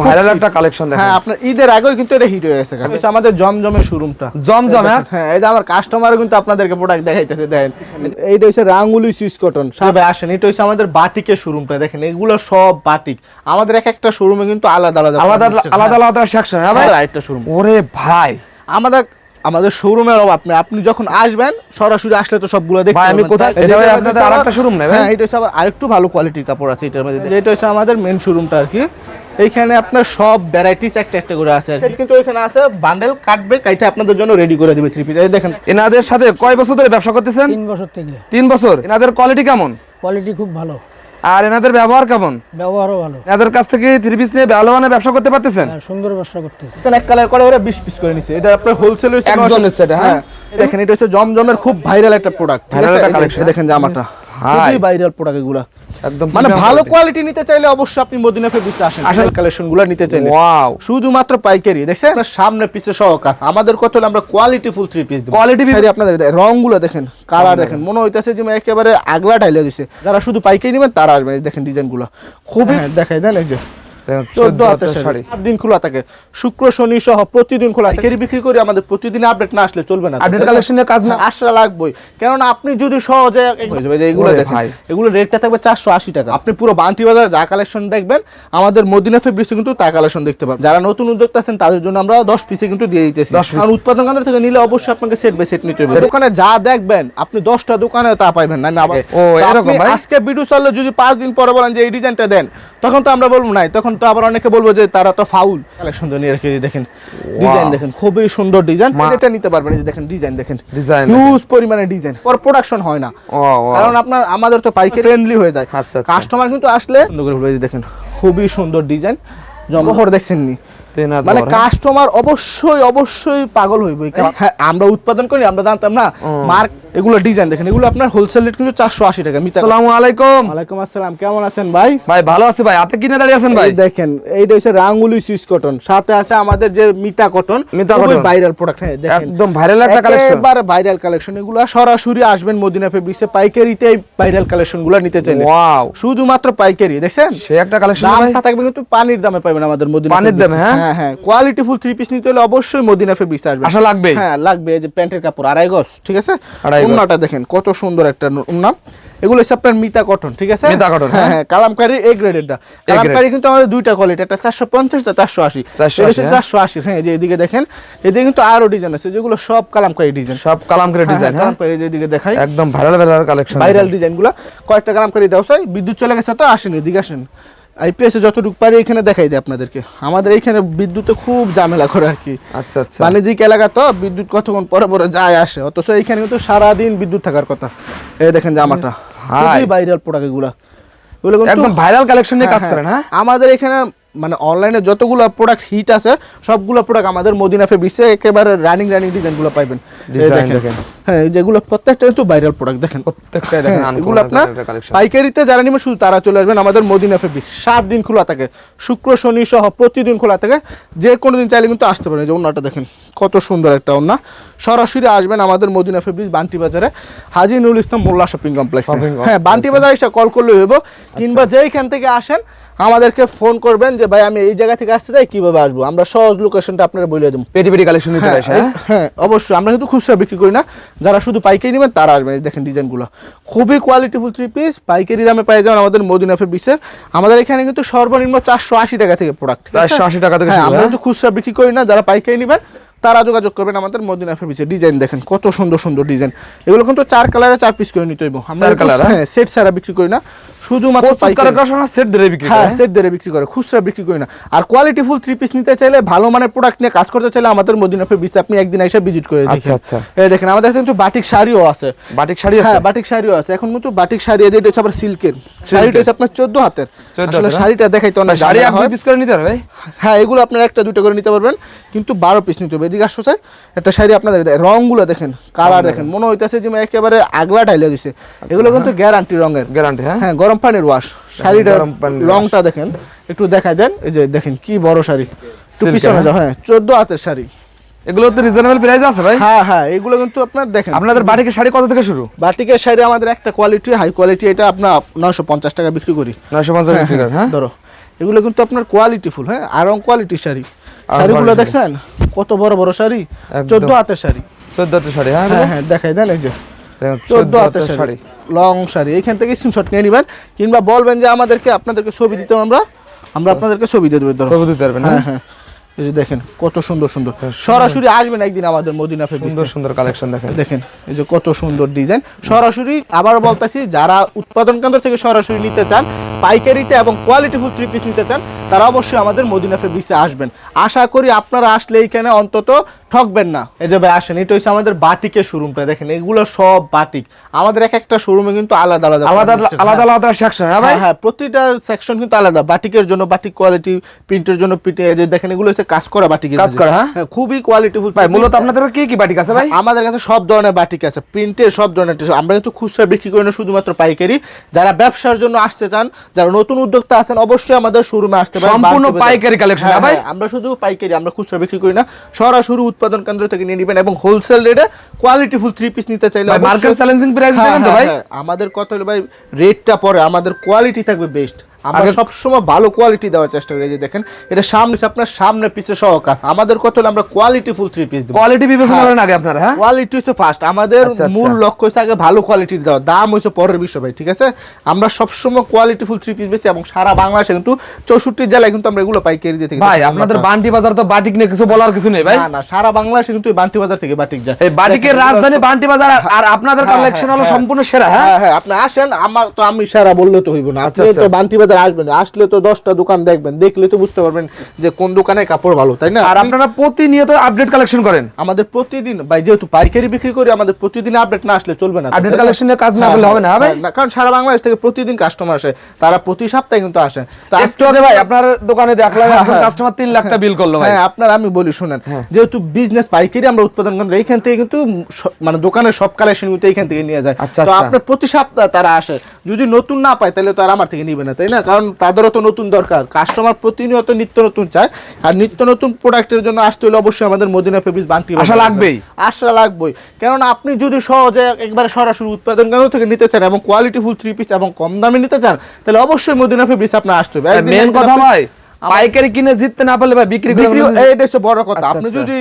Viral একটা collection দেখেন। হ্যাঁ আপনার ঈদের আগেও কিন্তু এটা হিট হয়ে গেছে এটা আমাদের জমজমের শোরুমটা জমজম হ্যাঁ। হ্যাঁ আমার কাস্টমারও কিন্তু আপনাদেরকে প্রোডাক্ট দেখাইতেছে দেখেন। এইটা হচ্ছে রাঙ্গুলি সুইস কটন সবাই আসেন। এটা হচ্ছে আমাদের বাটিকের শোরুমটা দেখেন। এগুলো সব বাটিক। আমাদের এক একটা শোরুমে কিন্তু আলাদা আলাদা আলাদা আলাদা আলাদা সেকশন হ্যাঁ ভাই আরেকটা শোরুম ওরে ভাই। আমাদের আমাদের শোরুমের অভাব নেই। আপনি যখন আসবেন সরাসরি আসলে তো সবগুলো দেখতে ভাই, আমি কোথায়- এটা ভাই আপনাদের আরেকটা showroom নেই হ্যাঁ এটা হচ্ছে আবার আরেকটু ভালো কোয়ালিটির কাপড় আছে এটার মধ্যে যেটা হচ্ছে আমাদের মেন শোরুমটা আর কি। এইখানে আপনার সব ভ্যারাইটিস একটা একটা করে আছে আর কিন্তু এখানে আছে বান্ডেল কাটবে কাইটা আপনাদের জন্য রেডি করে দিবে থ্রি পিস এই দেখেন। এনাদের সাথে কয় বছর ধরে ব্যবসা করতেছেন? তিন বছর থেকে। তিন বছর। এনাদের কোয়ালিটি কেমন? কোয়ালিটি খুব ভালো। আর এনাদের ব্যবহার কেমন? ব্যবহারও ভালো। এনাদের কাছ থেকে থ্রি পিস নিয়ে ভালো মানে ব্যবসা করতে পারতেছেন? আর সুন্দর ব্যবসা করতেছেন এক কালার করে ওরা 20 পিস করে নিছে। এটা আপনার হোলসেল হচ্ছে একজন 900 এটা, হ্যাঁ? দেখেন এটা হচ্ছে জমজমের খুব ভাইরাল একটা প্রোডাক্ট Viral একটা collection। দেখেন জামাটা। খুবই ভাইরাল প্রোডাক্ট এগুলা। একদম মানে ভালো কোয়ালিটি নিতে চাইলে অবশ্যই আপনি মদিনা ফেব্রিক্স আসেন। আসল কালেকশনগুলো নিতে চাইলে। ওয়াও শুধুমাত্র পাইকারি দেখছেন? সামনে পিছে সহ কাজ। আমাদের কত হলো আমরা quality full three piece quality আপনাদের রংগুলো দেখেন কালার দেখেন। মনে হইতাছে যে একেবারে আগলা ঢাইলে দিছে। যারা শুধু পাইকারি নেবেন তারা আসবেন দেখেন ডিজাইনগুলো। খুবই দেখাই দেন এই যে। চোদ্দ হাতের শাড়ি। দিন খোলা থাকে। শুক্র শনি সহ প্রতিদিন খোলা থাকে। বিক্রি করি আমাদের প্রতিদিন আপডেট না আসলে চলবে না। Update collection কাজ না? আসা লাগবেই। কেননা আপনি যদি সহজে যাবে যে এগুলো দেখেন। এগুলো রেটটা থাকবে চারশো আশি টাকা। আপনি পুরো বান্টি বাজার যা কালেকশন দেখবেন আমাদের মদিনা ফেব্রিক্স কিন্তু তা কালেকশন দেখতে পাবেন। যারা নতুন উদ্যোক্তা আছেন তাদের জন্য আমরা দশ পিসে কিন্তু দিয়ে দিতেছি। 10 উৎপাদন কেন্দ্র থেকে নিলে অবশ্যই আপনাকে সেট বাই সেট নিতে হবে। দোকানে যা দেখবেন আপনি দশটা দোকানে তা পাইবেন। না? আজকে ভিডিও চললে যদি পাঁচ দিন পরে বলেন যে এই ডিজাইনটা দেন তখন তো আমরা বলব নাই তখন তো আবার অনেকে বলব যে তারা তো ফাউল। কালেকশন নিয়ে রেখে দেখেন ডিজাইন দেখেন খুবই সুন্দর ডিজাইন এটা নিতে পারবেন এই যে দেখেন ডিজাইন দেখেন। ডিজাইন হিউজ পরিমাণে ডিজাইন পর প্রোডাকশন হয় না। কারণ আপনার আমাদের তো পাইকারি ফ্রেন্ডলি হয়ে যায়। আচ্ছা, আচ্ছা। কাস্টমার কিন্তু আসলে সুন্দর করে দেখেন খুবই সুন্দর ডিজাইন জমহর দেখছেন নি মানে? কাস্টমার অবশ্যই অবশ্যই পাগল কারণ হ্যাঁ আমরা উৎপাদন করি আমরা জানতাম না মার্ক এগুলো ডিজাইন দেখেন এগুলো আপনার হোলসেল রেট কিন্তু চারশো আশি টাকা মিতা আসসালামু আলাইকুম। ওয়ালাইকুম আসসালাম কেমন আছেন ভাই? ভাই ভালো আছি ভাই হাতে কিনে দাঁড়িয়ে আছেন ভাই? দেখেন এইটা হচ্ছে রাঙ্গুলি সুইস কটন সাথে আছে আমাদের যে মিতা কটন মিতা cotton। ভাইরাল প্রোডাক্ট হ্যাঁ দেখেন। একদম ভাইরাল একটা কালেকশন ভাইরাল কালেকশন এগুলো সরাসরি আসবেন মদিনা ফেব্রিক্সে পাইকারিতে ভাইরাল কালেকশনগুলো নিতে চাইলে। ওয়াও শুধুমাত্র পাইকারি দেখছেন? সে একটা কালেকশন দামটা থাকবে কিন্তু পানির দামে পাবেন আমাদের মদিনা পানির দামে, হ্যাঁ? হ্যাঁ হ্যাঁ। কোয়ালিটি ফুল থ্রি পিস নিতে হলে অবশ্যই মদিনা ফেব্রিক্স আসবে। আশা লাগবেই। হ্যাঁ লাগবে এই যে প্যান্টের কাপড় আড়াই গজ ঠিক আছে? উন্নাটা দেখেন কত সুন্দর একটা উন্না এগুলো হচ্ছে আপনার মিতা কটন ঠিক আছে? মিতা cotton, হ্যাঁ হ্যাঁ। হ্যাঁ এ গ্রেডেরটা কালামকারী কিন্তু আমাদের দুইটা কোয়ালিটি একটা চারশো চারশো আশি। 480, হ্যাঁ? চারশো আশি হ্যাঁ এই যে এদিকে দেখেন এদিকে কিন্তু আরও ডিজাইন আছে যেগুলো সব কালামকারী ডিজাইন সব কালাম করে ডিজাইন হ্যাঁ। কালামকারী যেদিকে দেখাই। একদম ভাইরাল ভাইরাল কালেকশন ভাইরাল ডিজাইনগুলো। কয়েকটা গ্রাম করে দাও বিদ্যুৎ চলে গেছে তো আসেন এদিকে আসেন। আইপিএস যতটুকু পারি এখানে দেখাই দেয় আপনাদেরকে। আমাদের এখানে বিদ্যুতে খুব ঝামেলা করে আর কি। আচ্ছা আচ্ছা। বাণিজ্যিক এলাকা তো বিদ্যুৎ কতক্ষণ পরে পরে যায় আসে। অথচ এইখানে কিন্তু সারাদিন বিদ্যুৎ থাকার কথা। এই দেখেন জামাটা ভাইরাল প্রোডাক্ট এগুলা। একদম ভাইরাল কালেকশন নিয়ে হ্যাঁ, কাজ করেন হ্যাঁ? আমাদের এখানে মানে অনলাইনে যতগুলো প্রোডাক্ট হিট আছে সবগুলো প্রোডাক্ট আমাদের মদিনা ফেব্রিক্সে একেবারে রানিং রানিং ডিজাইনগুলো পাইবেন। দেখেন। হ্যাঁ যেগুলো প্রত্যেকটা কিন্তু ভাইরাল প্রোডাক্ট দেখেন প্রত্যেকটাই দেখেন হ্যাঁ, এগুলো আপনার পাইকারিতে যারা নেবেন শুধু তারা চলে আসবেন আমাদের মদিনা ফেব্রিক্স সাত দিন খোলা থাকে শুক্র শনি সহ প্রতিদিন খোলা থাকে যে কোনো দিন চাইলে কিন্তু আসতে পারেন। যে অন্যটা দেখেন কত সুন্দর একটা অন্য সরাসরি আসবেন আমাদের মদিনা ফেব্রিক্স বান্টি বাজারে হাজি নুরুল ইসলাম মোল্লা শপিং কমপ্লেক্স। হ্যাঁ বান্টি বাজারে এসে কল করলে হইব। কিংবা যেইখান থেকে আসেন আমাদেরকে ফোন করবেন যে ভাই আমি এই জায়গা থেকে আসতে চাই কীভাবে আসব? আমরা সহজ লোকেশনটা আপনারা বলে দেবো। পেটি পেটি কালেকশন হ্যাঁ, হ্যাঁ? হ্যাঁ অবশ্যই। আমরা কিন্তু খুচরা বিক্রি করি না। যারা শুধু পাইকারি নেবেন তারা আসবেন। দেখেন ডিজাইনগুলো। খুবই কোয়ালিটিফুল থ্রি পিস পাইকারি দামে পেয়ে যাবেন আমাদের মদিনা ফেব্রিক্সে আমাদের এখানে কিন্তু সর্বনিম্ন চারশো আশি টাকা থেকে প্রোডাক্ট 480 টাকা থেকে হ্যাঁ আমরা? কিন্তু খুচরা বিক্রি করি না। যারা পাইকারি নেবেন তারা যোগাযোগ করবেন আমাদের মদিনা ফেব্রিক্সের ডিজাইন দেখেন কত সুন্দর সুন্দর ডিজাইন। এগুলো কিন্তু চার কালারে চার পিস করে নিতে হইব। আমরা colour, হ্যাঁ? হ্যাঁ? সেট ছাড়া বিক্রি করি না। শুধুমাত্র প্রস্তুত পাইকারি। কারখানা সেট ধরে বিক্রি হ্যাঁ সেট ধরে বিক্রি করে খুচরা বিক্রি করি না। আর কোয়ালিটি ফুল থ্রি পিস নিতে চাইলে ভালো মানের প্রোডাক্ট নিয়ে কাজ করতে চাইলে আমাদের মদিনা ফেব্রিক্সে আপনি একদিন এসে ভিজিট করে আচ্ছা, দেখেন। আচ্ছা। এই দেখেন আমাদের কাছে কিন্তু বাটিক শাড়িও আছে। বাটিক শাড়ি হ্যাঁ বাটিক শাড়িও আছে। এখন কিন্তু বাটিক শাড়ি এদের এটা হচ্ছে আবার সিল্কের শাড়িটা হচ্ছে আপনার চোদ্দ হাতের। আসলে শাড়িটা দেখাইতে অনেক শাড়ি ঝামেলা পিস করে নিতে হবে হ্যাঁ এগুলো আপনার একটা দুটো করে নিতে পারবেন। কিন্তু বারো পিস নিতে হবে। এদিকে একটা শাড়ি আপনাদের রংগুলো দেখেন কালার দেখেন। মনে হইতেছে যে একেবারে আগলা ঢাইলে দিছে এগুলো কিন্তু গ্যারান্টি রঙের। গ্যারান্টি হ্যাঁ? হ্যাঁ গরম পানির ওয়াশ শাড়িটা লংটা দেখেন একটু দেখাই দেন এই যে দেখেন কি বড় শাড়ি। পিছনে হ্যাঁ? যাও হ্যাঁ চোদ্দ হাতের শাড়ি। এগুলো তো রিজনেবল প্রাইস আছে ভাই। হ্যাঁ হ্যাঁ এগুলো কিন্তু আপনার দেখেন। আপনাদের বাটিকের শাড়ি কত থেকে শুরু? বাটিকের শাড়ি আমাদের একটা কোয়ালিটি হাই কোয়ালিটি এটা আপনার নয়শো পঞ্চাশ টাকা বিক্রি করি। 950 হ্যাঁ, বিক্রি করেন হ্যাঁ? ধরো। এগুলো কিন্তু আপনার কোয়ালিটি ফুল হ্যাঁ আরং কোয়ালিটি শাড়ি। শাড়িগুলো। দেখছেন? কত বড় বড় শাড়ি। চোদ্দ হাতের শাড়ি। চোদ্দতে শাড়ি হ্যাঁ হ্যাঁ হ্যাঁ দেখাই দেন এই যে। চোদ্দ 14 হাতের হাতের শাড়ি। লং শাড়ি এইখান থেকে স্ক্রিনশট নিয়ে নেবেন কিংবা বলবেন যে আমাদেরকে আপনাদেরকে ছবি দিতে আমরা আমরা আপনাদেরকে ছবি দিয়ে দেবো। ছবি দিতে পারবেন হ্যাঁ হ্যাঁ। এই যে দেখেন কত সুন্দর সুন্দর। সরাসরি আসবেন একদিন আমাদের মদিনা ফেব্রিক্স সুন্দর সুন্দর কালেকশন দেখেন। দেখেন এই যে কত সুন্দর ডিজাইন সরাসরি আবার বলতেছি যারা উৎপাদন কেন্দ্র থেকে সরাসরি নিতে চান পাইকারিতে এবং কোয়ালিটি ফুল থ্রি পিস নিতে চান তারা অবশ্যই আমাদের মদিনা ফেব্রিক্সে আসবেন। আশা করি আপনারা আসলে এইখানে অন্তত ঠকবেন না। এই যে ভাই আসেন এটা হচ্ছে আমাদের বাটিকের শোরুমটা দেখেন এগুলো সব বাটিক। আমাদের এক একটা শোরুমে কিন্তু আলাদা আলাদা আলাদা। আলাদা আলাদা সেকশন হ্যাঁ ভাই? হ্যাঁ হ্যাঁ প্রতিটা সেকশন কিন্তু আলাদা। বাটিকের জন্য বাটিক কোয়ালিটি প্রিন্টের জন্য প্রিন্ট এই যে দেখেন এগুলো হচ্ছে কাজ করা বাটিকের কাজ করা, হ্যাঁ? খুবই কোয়ালিটিফুল ভাই মূলত আপনাদের কি কি বাটিক আছে ভাই? আমাদের কাছে সব ধরনের বাটিক আছে প্রিন্টের সব ধরনের আমরা কিন্তু খুচরা বিক্রি করি না শুধুমাত্র পাইকারি। যারা ব্যবসার জন্য আসতে চান যারা নতুন উদ্যোক্তা আছেন অবশ্যই আমাদের শোরুমে আসতে পারেন সম্পূর্ণ পাইকারি collection, হ্যাঁ, ভাই? হ্যাঁ, আমরা শুধু পাইকারি আমরা খুচরা বিক্রি করি না। সরাসরি উৎপাদন কেন্দ্র থেকে নিয়ে নেবেন এবং হোলসেল রেটে কোয়ালিটি ফুল থ্রি পিস নিতে চাইলে ভাই মার্কেট চ্যালেঞ্জিং প্রাইস হ্যাঁ, তো হ্যাঁ, ভাই? হ্যাঁ, আমাদের কত হলো ভাই রেটটা পরে আমাদের কোয়ালিটি থাকবে বেস্ট আমরা সবসময় ভালো কোয়ালিটি দেওয়ার চেষ্টা করি। এই যে দেখেন এটা সামনে আপনার সামনে পিছে সহ কাজ। আমাদের কত হলো আমরা কোয়ালিটি ফুল থ্রি পিস দেবো। কোয়ালিটি বিবেচনা হ্যাঁ। করেন আগে আপনারা হ্যাঁ? কোয়ালিটি হচ্ছে ফার্স্ট আমাদের আচ্ছা, আচ্ছা। মূল লক্ষ্য হচ্ছে আগে ভালো কোয়ালিটির দেওয়া। দাম হচ্ছে পরের বিষয় ভাই ঠিক আছে? আমরা সবসময় কোয়ালিটি ফুল থ্রি পিস বেশি এবং সারা বাংলাদেশে কিন্তু চৌষট্টি জেলায় কিন্তু আমরা এগুলো পাইকারি দিয়ে থাকি ভাই আপনাদের বান্টি বাজার তো বাটিক নিয়ে কিছু বলার কিছু নেই ভাই। না না সারা বাংলাদেশে কিন্তু বান্টি বাজার থেকে বাটিক যায়। এই বাটিকের রাজধানী বান্টি বাজার আর- আর আপনাদের হ্যাঁ, কালেকশন হ্যাঁ, হলো হ্যাঁ। সম্পূর্ণ সেরা হ্যাঁ? হ্যাঁ হ্যাঁ আপনি আসেন আমার তো আমি সেরা বললে তো হইব না। আচ্ছা, আপনি আচ্ছা। তো বান্টি বাজার আসবেন আসলে তো দশটা দোকান দেখবেন দেখলে তো বুঝতে পারবেন যে কোন দোকানে কাপড় ভালো তাই না? আর আপনারা প্রতিনিয়ত আপডেট কালেকশন করেন। আমাদের প্রতিদিন ভাই যেহেতু পাইকারি বিক্রি করি আমাদের প্রতিদিন আপডেট না আসলে চলবে না। আপডেট? কালেকশনের কাজ না হ্যাঁ, করলে হবে না হ্যাঁ ভাই হ্যাঁ, কারণ সারা বাংলাদেশ থেকে প্রতিদিন কাস্টমার আসে তারা প্রতি সপ্তাহে কিন্তু আসে। তো আগে ভাই আপনার দোকানে দেখলাম হ্যাঁ, হ্যাঁ। কাস্টমার তিন লাখ টাকা বিল করল ভাই। হ্যাঁ আপনার আমি বলি শুনেন যেহেতু বিজনেস পাইকারি আমরা উৎপাদন করি এইখান থেকে কিন্তু মানে দোকানের সব কালেকশন কিন্তু এইখান থেকে নিয়ে যায়। আচ্ছা, তো আচ্ছা। আপনার প্রতি সপ্তাহে তারা আসে যদি নতুন না পায় তাহলে তো আর আমার থেকে নিবে না তাই না? কারণ তাদেরও তো নতুন দরকার। কাস্টমার প্রতিনিয়ত নিত্য নতুন চায়। আর নিত্য নতুন প্রোডাক্টের জন্য আসতে হলে অবশ্যই আমাদের মদিনা ফেব্রিক্স বান্টি আশা লাগবেই। আশা লাগবেই। কেননা আপনি যদি সহজে একবারে সরাসরি উৎপাদন কেন্দ্র থেকে নিতে চান এবং কোয়ালিটি ফুল থ্রি পিস এবং কম দামে নিতে চান তাহলে অবশ্যই মদিনা ফেব্রিক্স আপনার আসতে হবে। মেন কথা ভাই পাইকারি কিনে জিততে না পারলে ভাই বিক্রি করে বিক্রি। এইটা হচ্ছে বড় কথা। আচ্ছা, আপনি আচ্ছা। যদি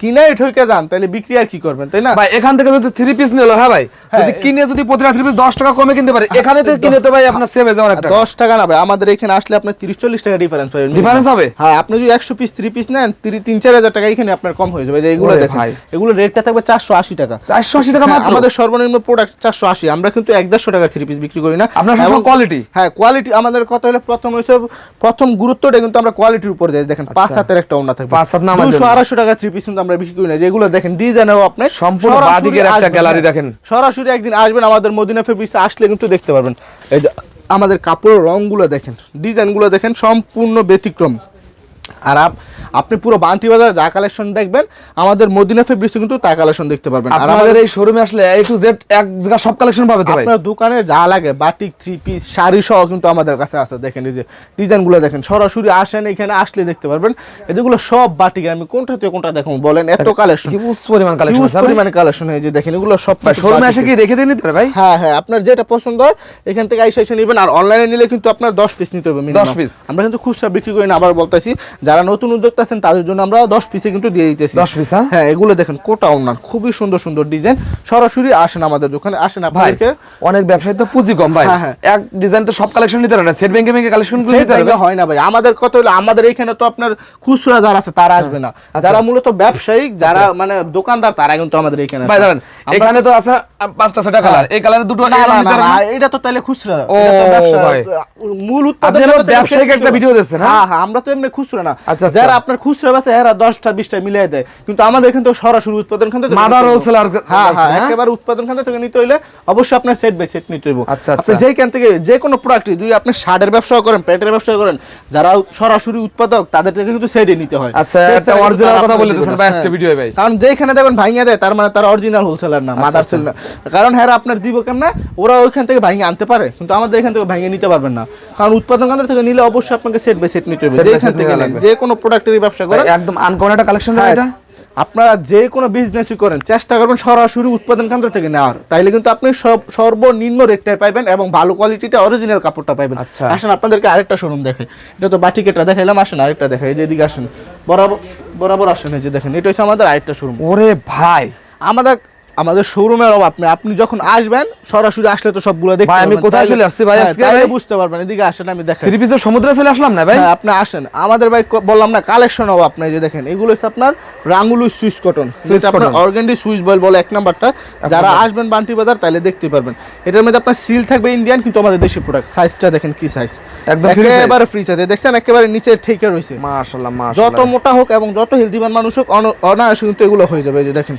কিনাই ঠকে যান তাহলে বিক্রি আর কি করবেন তাই না? ভাই এখান থেকে যদি থ্রি পিস নিলো হ্যাঁ ভাই? যদি কিনে যদি প্রতিটা থ্রি পিস দশ টাকা কমে কিনতে পারে এখানে তো কিনে তো ভাই আপনার সেভ হয়ে যাওয়ার একটা দশ টাকা না ভাই আমাদের এখানে আসলে আপনার তিরিশ চল্লিশ টাকা ডিফারেন্স পাবেন Difference হবে? হ্যাঁ আপনি যদি একশো পিস থ্রি পিস নেন তিরিশ তিন চার হাজার টাকা এখানে আপনার কম হয়ে যাবে। যে এগুলো দেখেন এগুলো রেটটা থাকবে চারশো আশি টাকা। চারশো আশি টাকা হ্যাঁ, মাত্র? আমাদের সর্বনিম্ন প্রোডাক্ট চারশো আশি। আমরা কিন্তু এক দেড়শো টাকার থ্রি পিস বিক্রি করি না। আপনার quality? হ্যাঁ কোয়ালিটি আমাদের কথা হলো প্রথম হচ্ছে প্রথম গুরুত্বটা কিন্তু আমরা কোয়ালিটির উপর দেয় দেখেন পাঁচ হাতের একটা ওনা থাকবে আচ্ছা। পাঁচ হাত না দুশো। আড়াইশো টাকা থ্রি পিস কিন্তু আমরা বিক্রি করি না যেগুলো দেখেন ডিজাইনেও আপনি সম্পূর্ণ বাঁদিকের একটা গ্যালারি। দেখেন। সরাসরি একদিন আসবেন আমাদের মদিনা ফেব্রিক্সে আসলে কিন্তু দেখতে পারবেন এই যে আমাদের কাপড়ের রংগুলো দেখেন ডিজাইনগুলো দেখেন সম্পূর্ণ ব্যতিক্রম আর আপনি পুরো বান্টি বাজার যা কালেকশন দেখবেন আমাদের মদিনা ফেব্রিক্সে কিন্তু তা কালেকশন দেখতে পারবেন। আর আমাদের এই শোরুমে আসলে এ টু জেড এক জায়গা সব কালেকশন পাবে আপনার দোকানে যা লাগে বাটিক থ্রি পিস শাড়ি সহ কিন্তু আমাদের কাছে আছে। দেখেন এই যে ডিজাইনগুলো দেখেন সরাসরি আসেন এখানে আসলে দেখতে পারবেন। এগুলো সব বাটিক আমি কোনটা থেকে কোনটা দেখুন বলেন এত কালেকশন হিউজ পরিমাণ কালেকশন হিউজ পরিমাণে কালেকশন এই যে দেখেন এগুলো সব কিন্তু শোরুমে এসে কি রেখে দিয়ে নিতে ভাই? হ্যাঁ হ্যাঁ আপনার যেটা পছন্দ হয় এখান থেকে আইসা এসে নেবেন। আর অনলাইনে নিলে কিন্তু আপনার দশ পিস নিতে হবে minimum। 10 piece? আমরা কিন্তু খুচরা বিক্রি করি না আবার বলতেছি যারা নতুন উদ্যোক্তা আছেন তাদের জন্য আমরা দশ পিসে কিন্তু দিয়ে দিতেছি 10 piece, হ্যাঁ? হ্যাঁ এগুলো দেখেন কোটা ওনার খুবই সুন্দর সুন্দর ডিজাইন সরাসরি আসেন আমাদের দোকানে আসেন ভাই আপনাদেরকে অনেক ব্যবসায়ী তো পুঁজি কম ভাই হ্যাঁ, হ্যাঁ। এক ডিজাইন তো সব কালেকশন নিতে পারে না সেট ব্যাংকে ব্যাংকে কালেকশন নিতে পারবে হয় না ভাই আমাদের কত হলো আমাদের এখানে তো আপনার খুচরা যারা আছে তারা আসবে না আচ্ছা। যারা মূলত ব্যবসায়িক যারা মানে দোকানদার তারা কিন্তু আমাদের এখানে ভাই। দাঁড়ান এখানে তো আছে পাঁচটা ছটা কালার এই কালারের দুটো না না না? এটা তো তাহলে খুচরা এটা তো ব্যবসা। মূল উৎপাদন ব্যবসায়িক একটা ভিডিও দিচ্ছেন? হ্যাঁ হ্যাঁ আমরা তো এমনি খুচরা না আচ্ছা, আচ্ছা। যারা আপনার খুচরা এরা দশটা বিশটা মিলিয়ে দেয় কিন্তু আমাদের এখান থেকে সরাসরি উৎপাদন হ্যাঁ হ্যাঁ? একেবারে উৎপাদন থেকে নিতে হইলে অবশ্যই আপনার সেট বাই সেট নিতে হইব আচ্ছা, থেকে যে কোনো প্রোডাক্ট যদি আপনি শার্টের ব্যবসা করেন প্যান্টের ব্যবসা করেন যারা সরাসরি উৎপাদক তাদের থেকে কিন্তু সেটে নিতে হয় আচ্ছা, একটা তারা কথা বলে না। ভাই আজকে হ্যাঁ। ভাই। কারণ যেখানে দেখবেন ভাঙিয়ে দেয় তার মানে তারা অরিজিনাল হোলসেলার না মাদার সেল না কারণ হ্যাঁ আপনার দিব কেমন ওরা ওইখান থেকে ভাঙিয়ে আনতে পারে কিন্তু আমাদের এখান থেকে ভাঙিয়ে নিতে পারবেন না কারণ উৎপাদন কেন্দ্র থেকে নিলে অবশ্যই আপনাকে সেট বাই সেট নিতে হবে যেখান থেকে নেন। যে কোনো প্রোডাক্টেরই ব্যবসা করেন। একদম আনকমন একটা কালেকশন হ্যাঁ, এটা। আপনারা যে কোনো বিজনেসই করেন চেষ্টা করবেন সরাসরি উৎপাদন কেন্দ্র থেকে নেওয়ার। তাইলে কিন্তু আপনি সব সর্বনিম্ন রেটটাই পাইবেন এবং ভালো কোয়ালিটিটা অরিজিনাল কাপড়টা পাইবেন। আচ্ছা। আসেন আপনাদেরকে আরেকটা শোরুম দেখে। এটা তো বাটিকেটা দেখাইলাম আসেন আরেকটা দেখাই। এই যে এদিকে আসেন। বরাবর বরাবর আসেন এই যে দেখেন এটা হচ্ছে আমাদের আরেকটা শোরুম ওরে ভাই! আমাদের আমাদের শোরুমের অভাব নেই। আপনি যখন আসবেন সরাসরি আসলে তো সবগুলো দেখতে ভাই, আমি কোথায় চলে আসছি ভাই হ্যাঁ, আজকে ভাই? বুঝতে পারবেন এদিকে আসেন আমি দেখাই থ্রি পিসের সমুদ্রে চলে আসলাম না ভাই? হ্যাঁ আপনি আসেন। আমাদের ভাই বললাম না কালেকশন আপনি এই যে দেখেন এগুলো হচ্ছে আপনার রাঙ্গুলু সুইচ কটন। যেটা আপনার। অর্গেন্ডি সুইচ বল বলে এক নাম্বারটা। যারা আসবেন বান্টি বাজার তাহলে দেখতে পারবেন। এটার মধ্যে আপনার সিল থাকবে ইন্ডিয়ান কিন্তু আমাদের দেশি প্রোডাক্ট সাইজটা দেখেন কি সাইজ একদম। একেবারে ফ্রি সাইজ দেখছেন একেবারে নিচে ঠেকে রয়েছে মাশাআল্লাহ যত মোটা হোক এবং যত হেলদিমান মানুষ হোক অন- অনায়াসে কিন্তু এগুলো হয়ে যাবে এই যে দেখেন।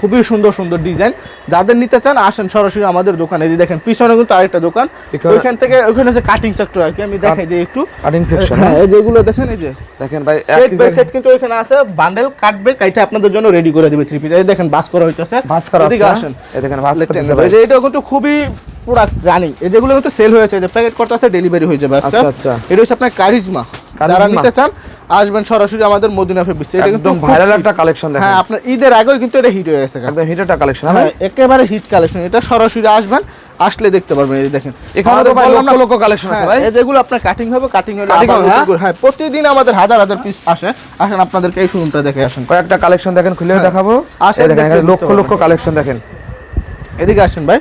খুবই সুন্দর সুন্দর ডিজাইন যাদের নিতে চান আসেন সরাসরি আমাদের দোকানে। যে দেখেন পিছনে কিন্তু আরেকটা দোকান। ওইখান থেকে ওইখানে যে কাটিং সেক্টর আর কি। আমি দেখাই দিই একটু। কাটিং সেকশন হ্যাঁ এই যেগুলো দেখেন এই যে। দেখেন ভাই সেট বাই সেট কিন্তু ওইখানে আছে। বান্ডেল কাটবে কাইটা আপনাদের জন্য রেডি করে দিবে থ্রি পিস এই দেখেন বাস করা হইতাছে। ভাঁজ করা আছে, আসেন। এই দেখেন Let করতেছে ভাই। এটা কিন্তু খুবই পুরা রানিং এই যেগুলো কিন্তু সেল হয়েছে যে প্যাকেট করতে আছে ডেলিভারি হয়ে যাবে আচ্ছা, আচ্ছা। এটা হচ্ছে আপনার কারিজমা যারা নিতে চান আসবেন সরাসরি আমাদের মদিনা ফেব্রিক্স এটা কিন্তু ভাইরাল একটা কালেকশন দেখেন। হ্যাঁ আপনার ঈদের আগেও কিন্তু এটা হিট হয়ে গেছে একদম হিট একটা কালেকশন হ্যাঁ একেবারে হিট কালেকশন এটা সরাসরি আসবেন আসলে দেখতে পারবেন এই দেখেন। এখানে তো ভাই লক্ষ লক্ষ কালেকশন আছে হ্যাঁ, ভাই। এই যেগুলো আপনার কাটিং হবে কাটিং হলে হ্যাঁ? হ্যাঁ প্রতিদিন আমাদের হাজার হাজার পিস আসে। আসেন আপনাদেরকে এই শোরুমটা দেখে আসেন। কয়েকটা কালেকশন দেখেন খুলে দেখাবো। আসেন, দেখেন লক্ষ লক্ষ কালেকশন দেখেন। এদিকে আসেন ভাই।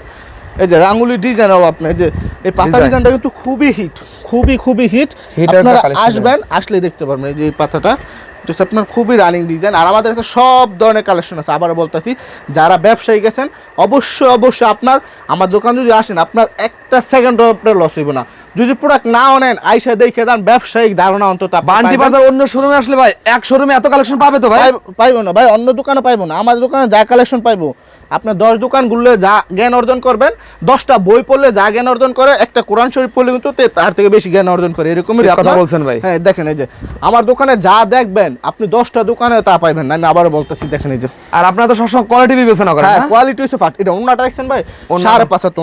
এই যে রাঙ্গুলি ডিজাইন হবে আপনি এই যে এই পাতা ডিজাইনটা কিন্তু খুবই হিট খুবই খুবই হিট আপনারা আসবেন আসলে দেখতে পারবেন এই যে পাতাটা। Just আপনার খুবই রানিং ডিজাইন আর আমাদের কাছে সব ধরনের কালেকশন আছে। আবার বলতেছি যারা ব্যবসায়ী গেছেন অবশ্যই অবশ্যই আপনার আমার দোকান যদি আসেন আপনার একটা সেকেন্ড আপনার লস হইব না। যদি প্রোডাক্ট না নেন আইসা দেখে দেন ব্যবসায়িক ধারণা অন্তত বান্টি পাইবেন। বাজার অন্য শোরুমে আসলে ভাই এক শোরুমে এত কালেকশন পাবে তো ভাই? পাইব- না ভাই অন্য দোকানে পাইবো না। আমার দোকানে যা কালেকশন পাইবো আপনার দশ দোকান ঘুরলে যা জ্ঞান অর্জন করবেন দশটা বই পড়লে যা জ্ঞান অর্জন করে একটা কোরআন শরীফ পড়লে কিন্তু তার থেকে বেশি জ্ঞান অর্জন করে এরকমই কথা বলছেন ভাই। হ্যাঁ দেখেন এই যে আমার দোকানে যা দেখবেন আপনি দশটা দোকানে তা পাইবেন না আমি আবার বলতেছি দেখেন এই যে আর আপনারা তো সবসময় কোয়ালিটি বিবেচনা করেন হ্যাঁ? কোয়ালিটি হচ্ছে ফাট এটা অন্যটা দেখছেন ভাই। সাড়ে পাঁচ হাত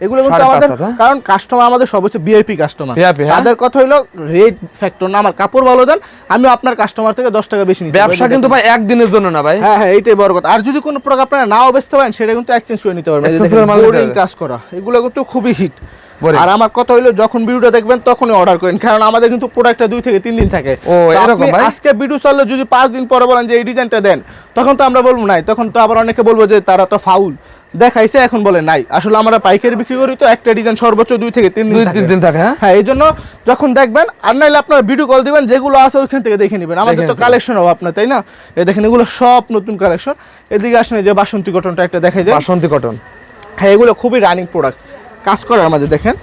এগুলো কিন্তু আমাদের হ্যাঁ? কারণ কাস্টমার আমাদের সব হচ্ছে বিআইপি কাস্টমার? তাদের কথা হইল রেট ফ্যাক্টর না আমার কাপড় ভালো দেন আমি আপনার কাস্টমার থেকে দশ টাকা বেশি পারব। ব্যবসা কিন্তু ভাই একদিনের জন্য না ভাই হ্যাঁ হ্যাঁ এইটাই বড় কথা আর যদি কোনো প্রোডাক্ট আপনারা নাও বেচতে পারেন সেটা কিন্তু এক্সচেঞ্জ করে নিতে পারবেন কাজ করা এগুলো কিন্তু খুবই হিট। আর আমার কথা হইল যখন ভিডিওটা দেখবেন তখনই অর্ডার করেন কারণ আমাদের কিন্তু প্রোডাক্টটা দুই থেকে তিন দিন থাকে ও, এরকম ভাই? আজকে ভিডিও চললে যদি পাঁচ দিন পরে বলেন যে এই ডিজাইনটা দেন তখন তো আমরা বলব নাই তখন তো আবার অনেকে বলব যে তারা তো ফাউল দেখাইছে এখন বলে নাই। আসলে আমরা পাইকারি বিক্রি করি তো একটা ডিজাইন সর্বোচ্চ দুই থেকে তিন দিন তিন দিন থাকে হ্যাঁ? হ্যাঁ এই জন্য যখন দেখবেন আর নাইলে আপনার ভিডিও কল দিবেন যেগুলো আছে ওইখান থেকে দেখে নেবেন। আমাদের তো কালেকশন হবে আপনার তাই না? এই দেখেন এগুলো সব নতুন কালেকশন এদিকে আসেন এই যে বাসন্তী কটনটা একটা দেখাই দেয় বাসন্তী কটন হ্যাঁ এগুলো খুবই রানিং প্রোডাক্ট কাজ করার মাঝে দেখেন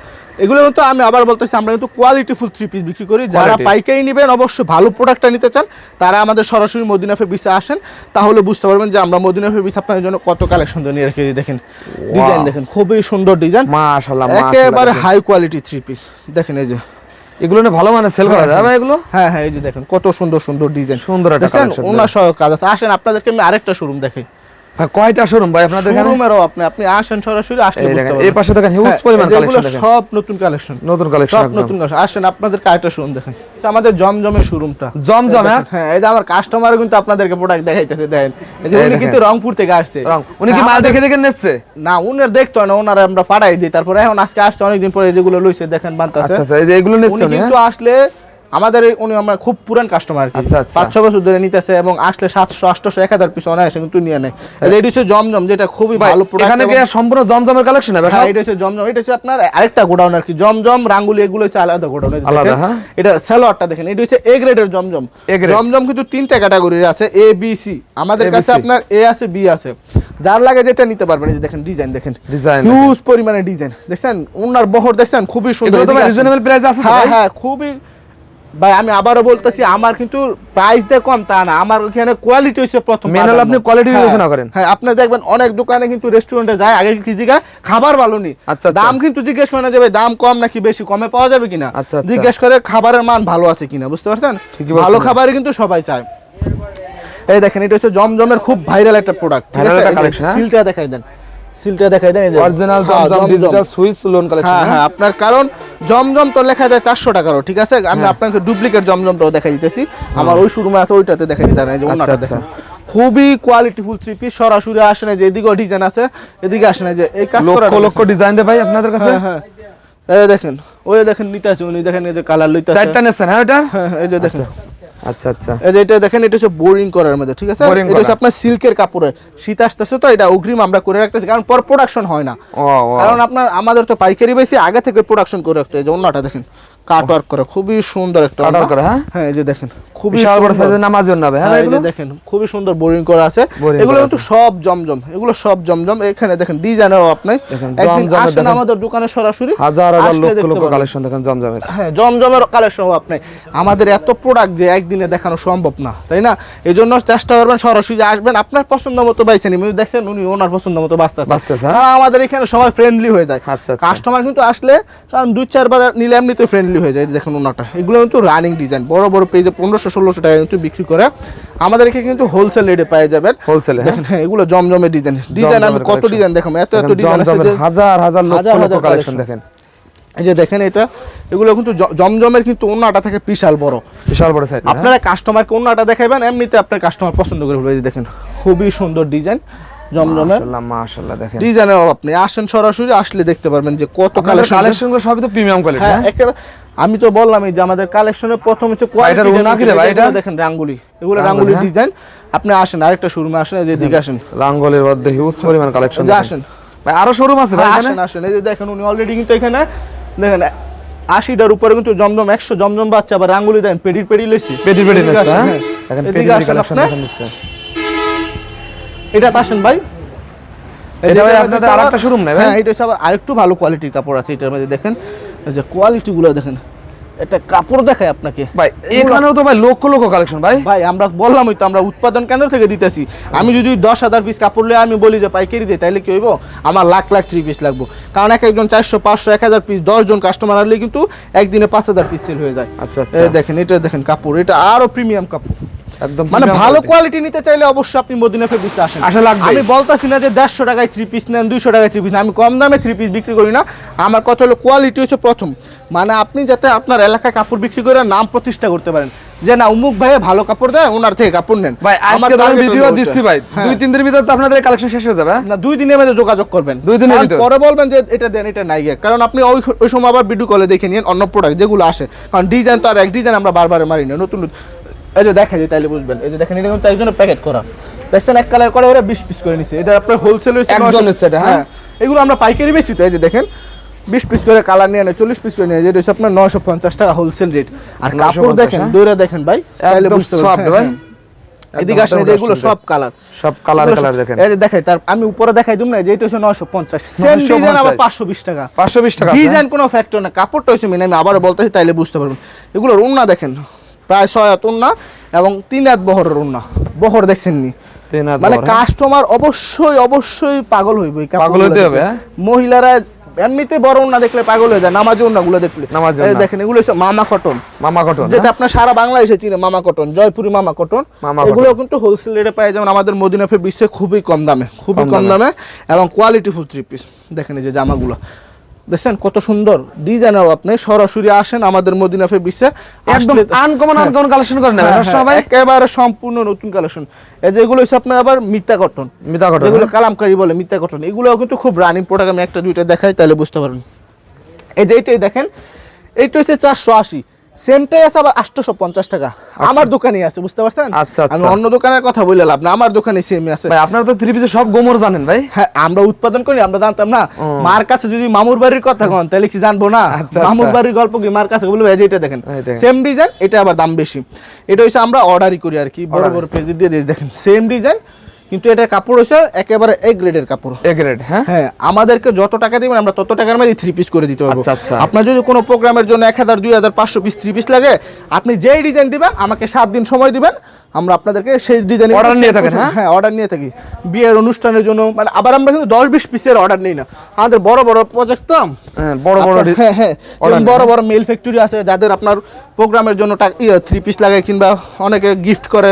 এগুলো কিন্তু আমি আবার বলতেছি আমরা কিন্তু কোয়ালিটিফুল থ্রি পিস বিক্রি করি। যারা পাইকারি নেবেন অবশ্যই ভালো প্রোডাক্টটা নিতে চান তারা আমাদের সরাসরি মদিনা ফেব্রিক্সে আসেন তাহলে বুঝতে পারবেন যে আমরা মদিনা ফেব্রিক্স আপনাদের জন্য কত কালেকশন নিয়ে রেখেছি। দেখেন ডিজাইন দেখেন খুবই সুন্দর ডিজাইন মাশাআল্লাহ একেবারে হাই কোয়ালিটি থ্রি পিস দেখেন এই যে। এগুলো না ভালো মানে সেল করা যায় ভাই এগুলো? হ্যাঁ হ্যাঁ এই যে দেখেন কত সুন্দর সুন্দর ডিজাইন সুন্দর একটা collection ওনার সহ কাজ আছে। আসেন আপনাদেরকে আমি আরেকটা শোরুম দেখাই। কয়টা শোরুম ভাই? আপনাদের এখানে? শোরুমেরও আপনি আপনি আসেন সরাসরি আসলে বুঝতে পারবেন। এই পাশে দেখেন হিউজ হ্যাঁ, পরিমাণ কালেকশন দেখেন। সব নতুন কালেকশন নতুন কালেকশন সব নতুন কালেকশন আসেন আপনাদের কাজটা শোরুম দেখেন এটা আমাদের জমজমের শোরুমটা জমজম হ্যাঁ? হ্যাঁ এই যে আমার কাস্টমার কিন্তু আপনাদেরকে প্রোডাক্ট দেখাইতেছে দেখেন। এই যে উনি কিন্তু রংপুর থেকে আসছে। উনি কি হ্যাঁ, মাল দেখে দেখে নেচ্ছে? না উনার দেখতো না ওনারা আমরা পাঠাই দিই। তারপরে এখন আজকে আসছে অনেকদিন পরে যেগুলো লইছে দেখেন বানতাছে। আচ্ছা আচ্ছা এই যে এগুলো নিচ্ছে উনি কিন্তু হ্যাঁ? আসলে আমাদের উনি আমরা খুব পুরান কাস্টমার কি। আচ্ছা, আচ্ছা। পাঁচ ছ বছর ধরে নিতেছে এবং আসলে সাতশো আটশো এক হাজার পিস অনায়াসে কিন্তু নিয়ে নেয়। এটি হচ্ছে জমজম যেটা খুবই ভালো এখানে কি সম্পূর্ণ জমজমের কালেকশন হবে? হ্যাঁ এটা হচ্ছে জমজম এটা হচ্ছে আপনার আরেকটা গোডাউন আর কি। জমজম রাঙ্গুলি এগুলো হচ্ছে আলাদা গোডাউন আলাদা, হ্যাঁ? এটা সালোয়ারটা দেখেন এটা হচ্ছে এ গ্রেডের জমজম। জমজম কিন্তু তিনটা ক্যাটাগরির আছে এ বি সি আমাদের কাছে আপনার এ আছে বি আছে। যার লাগে যেটা নিতে পারবেন এই যে দেখেন ডিজাইন দেখেন। Design হিউজ পরিমাণে ডিজাইন দেখছেন? ওনার বহর দেখছেন? খুবই সুন্দর রিজনেবল প্রাইস আছে হ্যাঁ হ্যাঁ খুবই ভাই আমি আবারও বলতেছি আমার কিন্তু প্রাইস দিয়ে কম তা না আমার ওখানে কোয়ালিটি হচ্ছে প্রথম Main হলো আপনি quality হ্যাঁ, বিবেচনা করেন। হ্যাঁ আপনি দেখবেন অনেক দোকানে কিন্তু রেস্টুরেন্টে যায় আগে কি জিজ্ঞাসা খাবার ভালো নি আচ্ছা, আচ্ছা। দাম কিন্তু জিজ্ঞেস করে যাবে দাম কম নাকি বেশি কমে পাওয়া যাবে কিনা আচ্ছা, আচ্ছা। জিজ্ঞেস করে খাবারের মান ভালো আছে কিনা বুঝতে পারছেন ভালো। খাবারই কিন্তু সবাই চায় এই দেখেন এটা হচ্ছে জমজমের খুব ভাইরাল একটা প্রোডাক্ট collection, হ্যাঁ? সিলটা দেখাই দেন সিলটা দেখাই দেন এই যে অরিজিনাল হ্যাঁ, Zamzam digital Swiss lawn collection হ্যাঁ হ্যাঁ? আপনার কারণ জমজম তো লেখা যায় চারশো টাকারও ঠিক আছে? আমি হ্যাঁ। আপনাকে ডুপ্লিকেট জমজমটাও দেখাই দিতেছি। আমার ওই শোরুমে আছে ওইটাতে দেখাই দিতে এই যে ওনাটা আচ্ছা। দেখেন। খুবই কোয়ালিটিফুল থ্রি পিস সরাসরি আসে না যে এদিকেও ডিজাইন আছে এদিকে আসে না যে এই কাজ করা লক্ষ লক্ষ ডিজাইন রে ভাই আপনাদের কাছে? হ্যাঁ হ্যাঁ। এই দেখেন ওই দেখেন নিতে আছে উনি দেখেন এই যে কালার লইতে আছে চারটা নেছেন হ্যাঁ এটা হ্যাঁ হ্যাঁ, এই যে দেখেন। আচ্ছা আচ্ছা। এই যে এটা দেখেন এটা হচ্ছে বোরিং করার মধ্যে ঠিক আছে? এটা হচ্ছে আপনার সিল্কের কাপড়ের। শীত আসতেছে তো এটা অগ্রিম আমরা করে রাখতেছি কারণ পর প্রোডাকশন হয় না। কারণ আপনার আমাদের তো পাইকারি বেশি আগে থেকে প্রোডাকশন করে রাখতে যে অন্যটা দেখেন। করে খুবই সুন্দর একটা করা, হ্যাঁ? হ্যাঁ এই যে দেখেন খুবই বিশাল বড় সাইজের নামাজ হ্যাঁ হ্যাঁ, এই যে দেখেন খুবই সুন্দর বোরিং করা আছে। এগুলো কিন্তু সব জমজম এগুলো সব জমজম। এখানে দেখেন ডিজাইনও আপনি। একদিন আসেন আমাদের দোকানে সরাসরি হাজার হাজার আসলে লক্ষ লক্ষ কালেকশন দেখেন জমজমের। হ্যাঁ জমজমের কালেকশন আপনি। আমাদের এত প্রোডাক্ট যে একদিনে দেখানো সম্ভব না তাই না? এই জন্য চেষ্টা করবেন সরাসরি আসবেন। আপনার পছন্দ মতো বাইছেন উনি দেখছেন উনি ওনার পছন্দ মতো বাঁচতেছে। বাঁচতেছে, হ্যাঁ? আমাদের এখানে সবাই ফ্রেন্ডলি হয়ে যায়। আচ্ছা, আচ্ছা। কাস্টমার কিন্তু আসলে কারণ দুই চারবার নিলে এমনিতে ফ্রেন্ডলি হয়ে যায় দেখুন ওনাটা। এগুলো কিন্তু রানিং ডিজাইন বড় বড় পেজে পনেরোশো ষোলোশো টাকা কিন্তু বিক্রি করে। আমাদের এখানে কিন্তু হোলসেল রেটে পেয়ে যাবেন হোলসেলে হ্যাঁ। দেখেন হ্যাঁ এগুলো জমজমের ডিজাইন ডিজাইন আমি কত ডিজাইন দেখাবো? এত এত ডিজাইন হাজার হাজার লক্ষ হাজার লক্ষ হাজার কালেকশন দেখেন। এই যে দেখেন এটা এগুলো কিন্তু জমজমের কিন্তু অন্যটা থাকে বিশাল বড়। বিশাল বড় সাইজ আপনারা কাস্টমারকে অন্যটা দেখাবেন এমনিতে আপনার কাস্টমার পছন্দ করে ফেলবে। দেখেন খুবই সুন্দর ডিজাইন জমজমের মাশাআল্লাহ মাশাআল্লাহ দেখেন। ডিজাইনের আপনি আসেন সরাসরি আসলে দেখতে পারবেন যে কত কালেকশন কালেকশন। কালেকশন সবই তো প্রিমিয়াম কোয়ালিটি হ্যাঁ হ্যাঁ? আমি তো বললামই যে আমাদের কালেকশনের প্রথম হচ্ছে কোয়ালিটি? দেখেন রাঙ্গুলি। এগুলো রাঙ্গুলি, রাঙ্গুলি হ্যাঁ। ডিজাইন আপনি আসেন আরেকটা শোরুমে আসেন এই যে এদিকে আসেন। রাঙ্গলের মধ্যে হিউজ পরিমাণ কালেকশন আসেন। ভাই আরও শোরুম আছে ভাই আসেন আসেন। এই যে দেখেন উনি অলরেডি কিন্তু এখানে দেখেন আশিটার উপরে কিন্তু জমজম একশো জমজম বাচ্চা আবার রাঙ্গুলি দেন পেডির পেডি লইছি পেটি এদিকে নেছে হ্যাঁ। দেখেন কালেকশন দেখেন এটা আসেন ভাই। এটা ভাই আপনাদের আরেকটা শোরুম নাই হ্যাঁ এটা আবার আরেকটু ভালো কোয়ালিটির কাপড় আছে এটার মধ্যে দেখেন। যে কোয়ালিটি দেখেন। এটা কাপড় দেখায় আপনাকে। ভাই এখানেও তো ভাই লক্ষ লক্ষ কালেকশন ভাই। ভাই আমরা বললামই তো আমরা উৎপাদন কেন্দ্র থেকে দিতেছি। আমি যদি দশ হাজার পিস কাপড় নিয়ে আমি বলি যে পাইকারি দিই তাহলে কি হইব? আমার লাখ লাখ থ্রি পিস লাগবো। কারণ এক একজন চারশো পাঁচশো এক হাজার পিস দশজন কাস্টমার আসলে কিন্তু একদিনে পাঁচ হাজার পিস সেল হয়ে যায়। আচ্ছা আচ্ছা। দেখেন এটা দেখেন কাপড় এটা আরও প্রিমিয়াম কাপড়। একদম মানে ভালো কোয়ালিটি নিতে চাইলে অবশ্যই আপনি মদিনা ফেব্রিক্সে আসেন। আসা লাগবেই। আমি বলতাছি না যে দেড়শো টাকায় থ্রি পিস নেন দুইশো টাকায় থ্রি পিস আমি কম দামে থ্রি পিস বিক্রি করি না। আমার কথা হলো কোয়ালিটি হচ্ছে প্রথম। মানে আপনি যাতে আপনার এলাকায় কাপড় বিক্রি করে নাম প্রতিষ্ঠা করতে পারেন। যে না উমুক ভালো কাপড় দেয় ওনার থেকে কাপড় নেন। ভাই আজকে ধরেন ভিডিও দিচ্ছি ভাই। হ্যাঁ। দুই তিন দিনের ভিতর তো আপনাদের কালেকশন শেষ হয়ে যাবে হ্যাঁ? না দুই দিনের মধ্যে যোগাযোগ করবেন। দুই দিনের ভিতর? পরে বলবেন যে এটা দেন এটা নাই গে। কারণ আপনি ওই ওই সময় আবার ভিডিও কলে দেখে নিন অন্য প্রোডাক্ট যেগুলো আসে। কারণ ডিজাইন তো আর এক ডিজাইন আমরা বারবার মারি না। নতুন নতুন- এই যে দেখা যায় তাইলে বুঝবেন। এই যে দেখেন এটা কিন্তু একজনের প্যাকেট করা। দেখছেন এক কালার করে ওরা বিশ পিস করে নিচ্ছে এটা আপনার হোলসেল একজনের set, হ্যাঁ? এগুলো আমরা পাইকারি বেশি তো এই যে দেখেন বিশ পিস করে কালার নিয়ে নেয় চল্লিশ পিস করে নিয়ে যেটা হচ্ছে আপনার নয়শো পঞ্চাশ টাকা হোলসেল রেট আর কাপড় দেখেন হ্যাঁ? দৌড়ে দেখেন ভাই তাহলে বুঝতে পারবেন। ভাই। হ্যাঁ, হ্যাঁ। এদিকে সব কালার সব কালার কালার দেখেন। এই যে দেখাই তার আমি উপরে দেখাই দিম না যে এটা হচ্ছে নয়শো পঞ্চাশ। সেম 950 ডিজাইন আবার পাঁচশো বিশ টাকা। পাঁচশো বিশ টাকা ডিজাইন কোনো ফ্যাক্টর না কাপড়টা হচ্ছে মেনে আমি আবার বলতেছি তাইলে বুঝতে পারবেন। এগুলোর উন্না দেখেন। প্রায় ছয় হাত উন্না এবং তিন হাত বহরের উন্না। বহর দেখছেন নি হ্যাঁ? তিন হাত মানে হ্যাঁ? কাস্টমার অবশ্যই অবশ্যই পাগল হইব পাগল হইতে হবে, হ্যাঁ? মহিলারা এমনিতে বড় দেখলে পাগল হয়ে যায় নামাজ দেখলে। নামাজি দেখেন এগুলো হচ্ছে মামা কটন মামা কটন যেটা আপনার সারা বাংলাদেশে চিনে মামা কটন জয়পুরি মামা কটন এগুলো কিন্তু হোলসেল রেটে পাই যেমন আমাদের মদিনা ফেব্রিক্সে খুবই কম দামে খুবই কম দামে। এবং কোয়ালিটিফুল থ্রি পিস দেখেন এই যে জামাগুলো। দেখছেন কত সুন্দর ডিজাইনও আপনি সরাসরি আসেন আমাদের মদিনা ফেব্রিক্সে একদম আনকমন আনকমন কালেকশন করে নেবেন। হ্যাঁ, সবাই একেবারে সম্পূর্ণ নতুন কালেকশন এই যেগুলো হচ্ছে আপনার আবার মিথ্যা কটন মিথ্যা কটন এগুলো কালামকারী বলে মিথ্যা কটন এগুলোও কিন্তু খুব রানিং প্রোডাক্ট আমি একটা দুইটা দেখাই তাহলে বুঝতে পারবেন। এই যে এইটাই দেখেন এইটা হচ্ছে চারশো আশি। সেমটাই আছে আবার আটশোশো পঞ্চাশ টাকা। আমার দোকানে আছে বুঝতে পারছেন? আচ্ছা, আচ্ছা। আমি অন্য দোকানের কথা বলে লাভ না আমার দোকানে সেমই আছে। ভাই আপনারা তো থ্রি পিসের সব গোমর জানেন ভাই। হ্যাঁ আমরা উৎপাদন করি আমরা জানতাম না। মার কাছে যদি মামুর বাড়ির কথা কন তাহলে কি জানব না? আচ্ছা, মামুর আচ্ছা। বাড়ির গল্প কি মার কাছে বলব? এটা দেখেন। সেম ডিজাইন এটা আবার দাম বেশি। এটা হচ্ছে আমরা অর্ডারই করি আর কি বড় বড় পেজ দিয়ে দেখেন সেম ডিজাইন কিন্তু এটার কাপড় হয়েছে একেবারে এ গ্রেডের কাপড়। এ গ্রেড হ্যাঁ? হ্যাঁ আমাদেরকে যত টাকা দিবেন আমরা তত টাকার মধ্যে থ্রি পিস করে দিতে পারব। আচ্ছা, আচ্ছা। আপনার যদি কোনো প্রোগ্রামের জন্য এক হাজার দুই হাজার পাঁচশো পিস থ্রি পিস লাগে আপনি যেই ডিজাইন দিবেন আমাকে সাত দিন সময় দিবেন আমরা আপনাদেরকে সেই ডিজাইন অর্ডার নিয়ে থাকি হ্যাঁ? হ্যাঁ অর্ডার নিয়ে থাকি। বিয়ের অনুষ্ঠানের জন্য মানে আবার আমরা কিন্তু দশ বিশ পিসের অর্ডার নিই না। আমাদের বড় বড় প্রজেক্ট তো। হ্যাঁ, বড় বড় হ্যাঁ হ্যাঁ বড় বড় মেল ফ্যাক্টরি আছে যাদের আপনার প্রোগ্রামের জন্য থ্রি পিস লাগে কিংবা অনেকে গিফট করে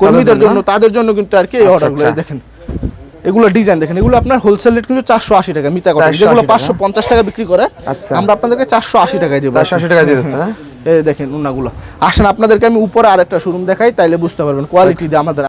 কর্মীদের জন্য? তাদের জন্য কিন্তু আর কি এই আচ্ছা, অর্ডারগুলো আচ্ছা। দেখেন এগুলো ডিজাইন দেখেন এগুলো আপনার হোলসেল রেট কিন্তু চারশো আশি টাকা মিতা কথা যেগুলো। পাঁচশো পঞ্চাশ টাকা বিক্রি করে আচ্ছা। আমরা আপনাদেরকে চারশো আশি টাকায় দেবো চারশো আশি টাকা দিয়ে দিচ্ছে হ্যাঁ এই দেখেন উনাগুলো আসেন আপনাদেরকে আমি উপরে আরেকটা শোরুম দেখাই তাইলে বুঝতে পারবেন কোয়ালিটি দিয়ে আমাদের